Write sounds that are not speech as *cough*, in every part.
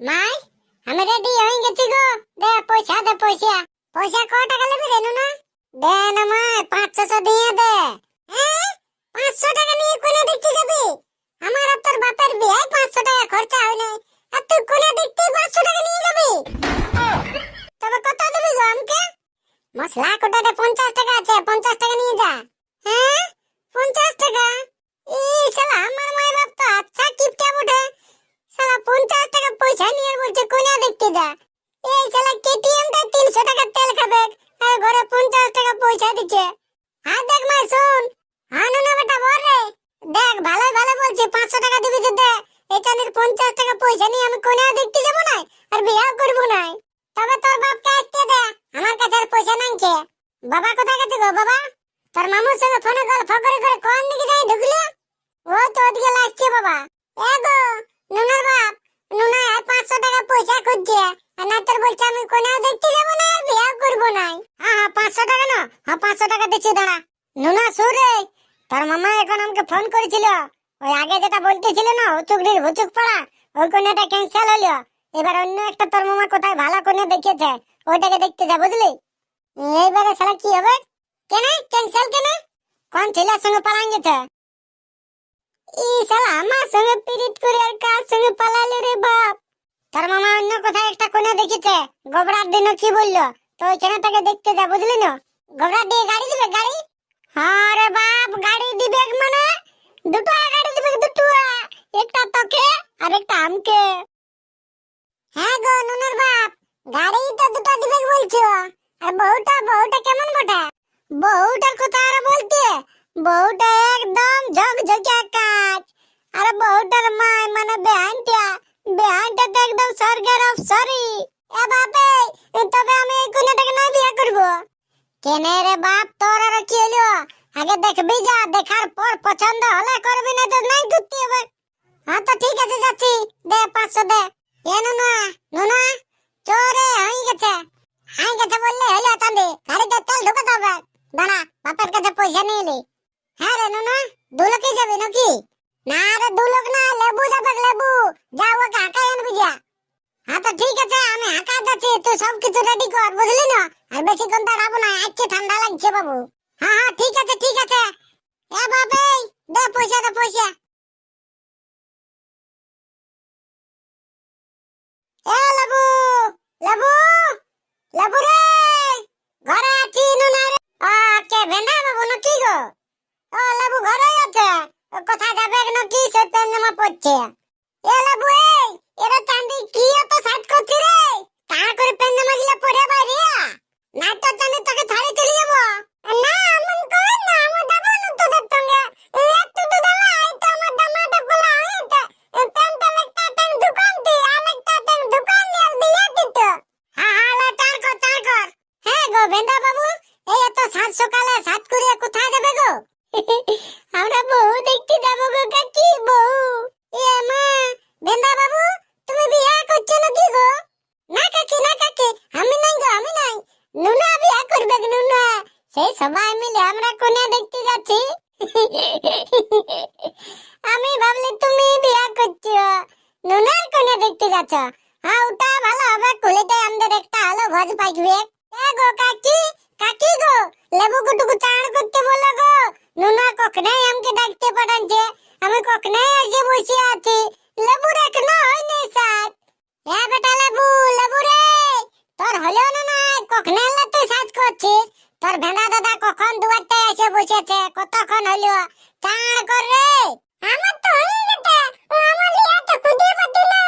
মাই, আমি রেডি হয়ে গেছি গো। দে, পয়সা দে পয়সা। পয়সা ক টাকা নেবে রে নুনা দে না মাই, পাঁচশো দিয়ে দে। হ্যাঁ? পাঁচশো টাকা নিয়ে কোনে দেখতে যাবি? আমার আর তোর বাপের বিয়ে, পাঁচশো টাকা খরচা হয় নাই। আর তুই কোনে দেখতে পাঁচশো টাকা নিয়ে যাবি? তবে কত দেবি গো আমাকে? মশলা কোটাতে পঞ্চাশ টাকা আছে, পঞ্চাশ টাকা নিয়ে যা হ্যাঁ পঞ্চাশ টাকা এই শালা আমার মায়ের বাপ তো আচ্ছা কিপটা বটে শালা পঞ্চাশ টাকা পয়সা নিয়ে বলছে কোনা দেখতে যা এই শালা কেটিএমটা তিনশো টাকা তেল খাবে আর ঘরে পঞ্চাশ টাকা পয়সা দিচ্ছে আর দেখ মাই শোন আনু না বেটা বল রে দেখ ভালো ভালো বলছি পাঁচশো টাকা দিবি তো দে এই চাঁদের পঞ্চাশ টাকা পয়সা নিয়ে আমি কোনা দেখতে যাব না আর বিয়াও করব না তবে তোর বাপকে আসতে দে আমার কাছে আর পয়সা নাই কে বাবা কোথায় গেছে গো বাবা? তোর মামুর সঙ্গে ফোনে গল্প করে করে কোন দিকে যাই ঢুকলো? ও তো ওদিকে লাগছে বাবা। এ গো, নুনার বাপ। নুনা আর পাঁচশো টাকা পয়সা খুঁজছে। আর না তোর বলছে আমি কোনেও দেখতে যাব না, আর বিয়াও করব না। হ্যাঁ হ্যাঁ পাঁচশো টাকা না হ্যাঁ পাঁচশো টাকা দিচ্ছি, দাঁড়া। নুনা সুর তোর মামা এখন আমাকে ফোন করেছিল। ওই আগে যেটা বলতেছিল না হুচুকড়ির হুচুক পাড়া, ওই কোনেটা ক্যান্সেল হলো। এবার অন্য একটা তোর মামা কোথায় ভালো কোনে দেখিয়েছে, ওইটাকে দেখতে যা, বুঝলি? এইবারে শালা, কি হবে? কেন? ক্যান্সেল কেন? কোন ছেলের সঙ্গে পালান গেছে ই শালা, আমার সঙ্গে পিরিত করে আর কার সঙ্গে পালালে রে বাপ? তোর মামা অন্য কোথায় একটা কোনে দেখেছে। গোবরার দিন কি বলল? তো ওইখানে তাকে দেখতে যা, বুঝলি না? গোবরার দিয়ে গাড়ি দিবে, গাড়ি? হ্যাঁ রে বাপ, গাড়ি দিবে মানে। দুটো গাড়ি দিবে, দুটো একটা তোকে আর একটা আমকে। হ্যাঁ গো, নুনের বাপ গাড়ি তো দুটো দিবে বলছো। আর বউটা বউটা কেমন বটে বউটার কথা আর বলতে? বউটা একদম ঝকঝকে কাজ আর বউটার মায় মানে বেহানটা। বেহানটা তো একদম স্বর্গের অপসরি। এ বাপে, তবে আমি এই কোনটাকে না বিয়ে করব। কেনে রে বাপ, তোর আর কি হলো? আগে দেখবি যা, দেখার পর পছন্দ হলে করবি না তো নাই করতে হবে। হ্যাঁ তো ঠিক আছে, যাচ্ছি। দে, পাঁচশো দে। এ নুনা নুনা চোরে হয়ে গেছে। হয়ে গেছে বললে হলো চাঁদি গাড়িতে তেল ঢুকাতে হবে। দাঁড়া, বাপের কাছে পয়সা নিয়ে এলি। হ্যাঁ রে নুনা দু যাবি নাকি? না রে দু লোক না, লেবু যাবে, লেবু। যা ওকে হাঁকাই আনবি যা। হ্যাঁ তো ঠিক আছে, আমি হাঁকা যাচ্ছি, তুই সব কিছু রেডি কর, বুঝলি না? আর বেশি বেশিক্ষণ দাঁড়াবো না, আজকে ঠান্ডা লাগছে বাবু। হ্যাঁ হ্যাঁ ঠিক আছে ঠিক আছে। এ বাপে দে পয়সা দে পয়সা। Jam. সবাই মিলে আমরা কোনে দেখতে যাচ্ছি। আমি ভাবলি তুমি বিয়া করছ। নুনার কোনে দেখতে যাচ্ছ। হ্যাঁ ওটা ভালো হবে কুলিতে আমাদের একটা আলো ভোজ পাইবে। গো কাকি কাকি গো, লেবু কুটুকু চান করতে বলো গো। নুনা কখনাই আমাকে ডাকতে পাঠাচ্ছে আমি কখনাই এসে বসে আছি। লেবু এখনও হয়নি সাত এ বেটা লেবু লেবু রে। তোর হলো না না কখনো এলে তুই সাজ করছিস তোর ভেনা দাদা কখন দুয়ারটা এসে বসেছে? কতক্ষণ হলো? চাঁড় কর? রে আমার তো হয়ে গেছে। ও আমার লিয়া তো খুঁজে পাচ্ছি না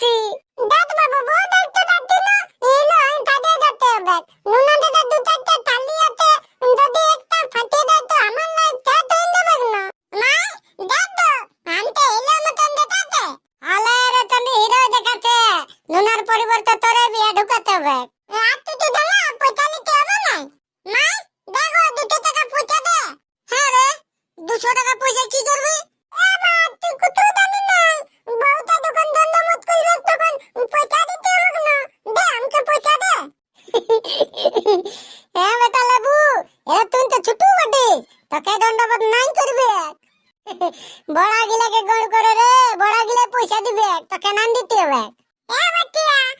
দেখতে হবে এ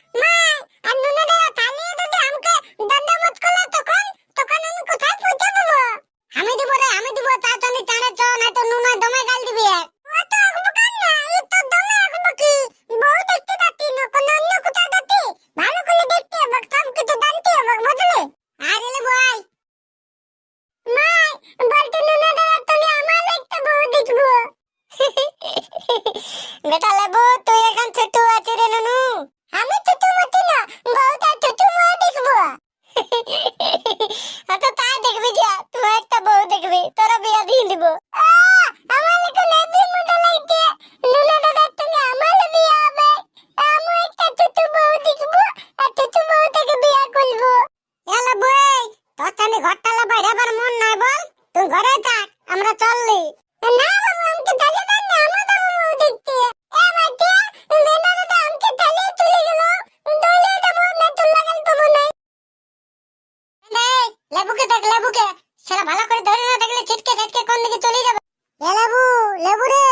লেবু রে,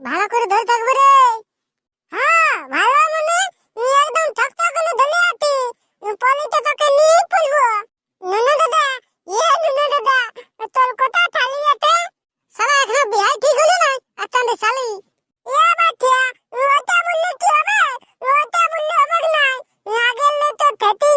ভালো করে ধরে থাকবে রে। হ্যাঁ ভালো মানে একদম ঠকঠক করে ধরে আছি পলিতে তোকে নিয়ে পড়ব নুনু দাদা ইয়ে নুনু দাদা, তোর কোথা থালি আছে সারা এখনও বিয়াই ঠিক হলো না আচ্ছা রে শালি। ইয়ে বাচ্চা ওটা বললে কি হবে? ওটা বললে হবে না আগেলে তো থেতি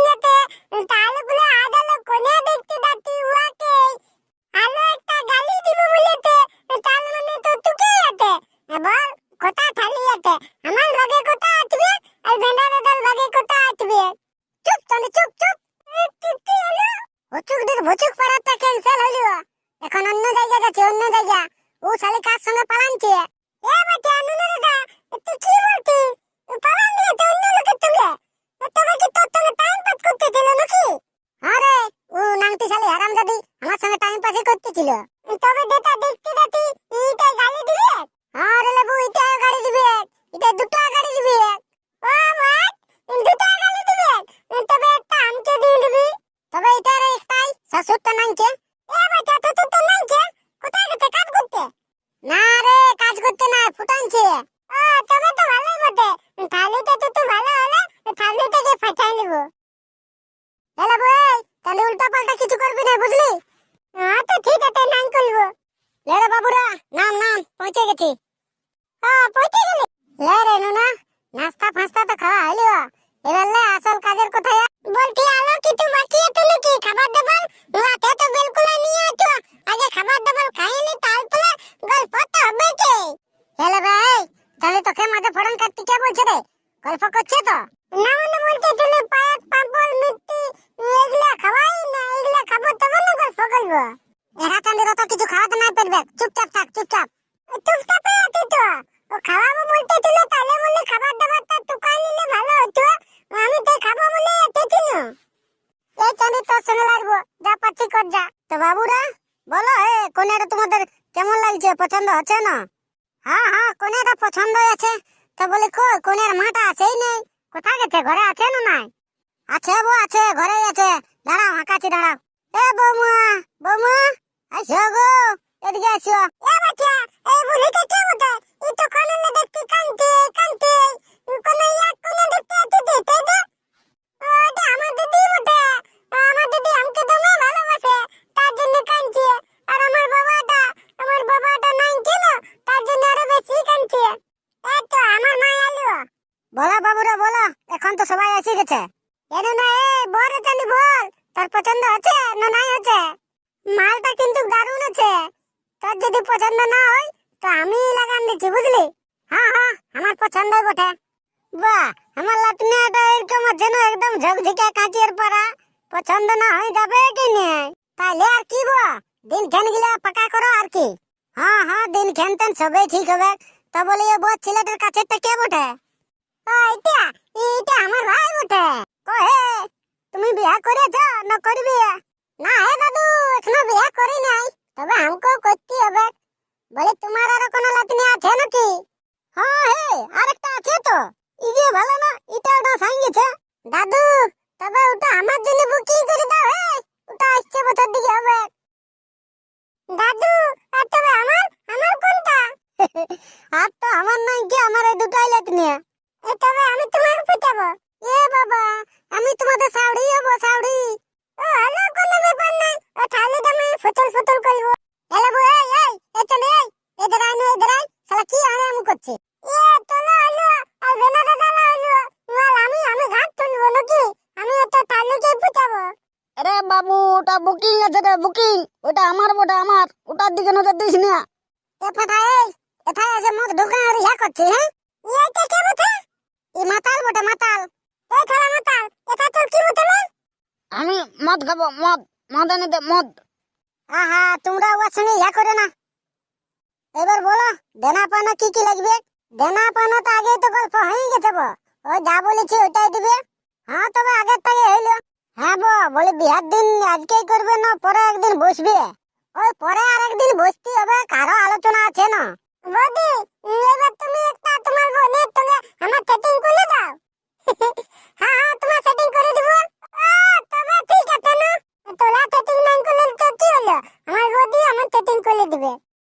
সঙ্গে পালানছে। এ বাচ্চা নুনু দাদা তুই কি বলছিস পালান দিয়ে তো অন্য লোকের সঙ্গে। তবে কি তোর সঙ্গে টাইম পাস করতে নাকি? আরে, ও নাংটি শালি হারামজাদি আমার সঙ্গে টাইম পাসই করতেছিল তবে যেটা দেখতে যাচ্ছি এইটা গালি দিবে? আরে লেবু এটা গাড়ি দিবে? এটা দুটো গাড়ি দিবে? ও মাত দুটো গাড়ি দিবে? তবে একটা আমকে দিয়ে দিবি। তবে এটা রে একটাই শাশুড়টা নাইছে এ বাচ্চা তো তো কোথায় গেছে না রে, কাজ করতে না, ফুটানছে। ও তবে তো ভালোই বটে থালিতে তো তো ভালো হলে থালি থেকে ফাটাই নেব। হ্যালো বই, তাহলে উল্টা পাল্টা কিছু করবি না বুঝলি? হ্যাঁ তো ঠিক আছে নাই করব লে রে বাবুরা, নাম নাম, পৌঁছে গেছি। হ্যাঁ পৌঁছে গেলি? লে রে নুনা, নাস্তা ফাস্তা তো খাওয়া হইল। এবার লে আসল কাজের কোথায় বলছি, আলো কিছু বাকি আছে নাকি খাবার দাবার? রাতে তো বিলকুল নিয়ে আছো আগে খাবার দাবার খাইনি তারপরে গল্প তো হবে কি হ্যালো ভাই, তাহলে তোকে মাঝে ফোড়ন কাটতে কে বলছে রে? গল্প করছে তো? না মানে বলছে তুমি পায়েস পাঁপড়, মিষ্টি, এগুলা খাওয়াই না, এগুলা খাব তবে না গল্প করব। এরা চাঁদের অত কিছু খাওয়াতে নাই পারবে। চুপচাপ থাক, চুপচাপ। চুপচাপ আছি তো। ও খাওয়াবো বলতে ছিল, তাহলে বলে খাবার দাবারটা টুকাই নিলে ভালো হতো। আমি তো খাব বলে এসেছি না এই চাঁদি তোর শুনে লাগবো। যা পাচ্ছি কর, যা। তো বাবুরা বলো, এ কোনেটা তোমাদের কেমন লাগছে? পছন্দ হচ্ছে না? হ্যাঁ হ্যাঁ কোনেটা পছন্দ আছে। তো বলি, কই কোনের মাটা আছেই নেই। কোথায় গেছে? ঘরে আছে না নাই? আছে বউ, আছে, ঘরেই আছে। দাঁড়াও, হাঁকাচ্ছি, দাঁড়াও। এ বৌমা বৌমা আসো গো, এদিকে আসো। এ বাচ্চা এই বুড়িটা কে বটে? এই তো কোনে দেখতে কানতে কানতে। কোনে এক কোনে দেখতে আছে দেখতে দে ওটা আমার দিদি বটে। আমার দিদি আমাকে দমে ভালোবাসে। সবাই গেছে এর না, এ বড় জানি বল তোর পছন্দ আছে না নাই আছে? মালটা কিন্তু দারুণ আছে। তোর যদি পছন্দ না হয়, তো আমি লাগান দিচ্ছি, বুঝলি? হ্যাঁ হ্যাঁ আমার পছন্দ বটে। বাহ, আমার লাতনিয়াটা এরকম আছে না, একদম ঝকঝকে কাঁচের পাড়া। পছন্দ না হয়ে যাবে কি নেই তাইলে আর কি গো দিন খেন গিলা পাকা করো আর কি। হ্যাঁ হ্যাঁ দিন খেন তেন সবে ঠিক হবে। তা বলে এ বড় ছেলেটার কাছেরটা কে বটে? এটা এটা আমার ভাই বটে। কহে তুমি বিয়া করেছ না করবি? না হে দাদু এখনও বিয়া করি নাই তবে আমাকেও করতে হবে বলে তোমার আর কোনো লাতনি আছে নাকি হ্যাঁ হে আরেকটা আছে তো ইগে ভালো না এটা ওটা সাঙ্গেছে দাদু তবে ওটা আমার জন্য বুকিং করে দাও হে ওটা আসছে বছর দিকে হবে দাদু আর তবে আমার আমার কোনটা আর তো আমার নাই কি আমার এই দুটাই লাতনি এ তবে আমি তোমার পিটাবো এ বাবা আমি তোমাদের সাউড়ি হব সাউড়ি ও হ্যালো কোনো ব্যাপার নাই ও তাহলে তো আমি ফুটল ফুটল করব হ্যালো বউ এই এই এ চলে এই এদের আই না এদের আই শালা কি আরে আমি করছি এ তোলা হলো আর বেনা দাদা হলো মাল আমি আমি ঘাট তুলবো নাকি আমি তো তালুকে পিটাবো আরে বাবু ওটা বুকিং আছে রে বুকিং ওটা আমার ওটা আমার দিস না এ ফাটা এই এথায় আছে মদ ঢোকা আর ইয়া করছি হ্যাঁ? এইটা কে বটে ই মাতাল বটে মাতাল। এই খালা মাতাল এটা তোর কি বটে আমি মদ খাব মদ মদ এনে দে মদ। আহা তোমরা ওর সঙ্গে ইয়া করে না। এবার বলো দেনা পানা কি কি লাগবে? দেনা পানা তো আগেই তো গল্প হয়ে গেছে বো ও যা বলেছি ওটাই দিবে। হ্যাঁ তবে আগের থেকে হইল। হ্যাঁ বো বলে বিহার দিন আজকেই করবে না পরে একদিন বসবে। ওই পরে আরেকদিন বসতি হবে, কারও আলোচনা আছে না। বৌদি, এবার তুমি একটা তোমার বোনের তুমি আমার সেটিং করে দাও। *laughs* হ্যাঁ হ্যাঁ তোমার সেটিং করে দিব। তবে ঠিক আছে না। তোরা সেটিং না করলে তো কি হলো? আমার বৌদি আমার সেটিং করে দিবে।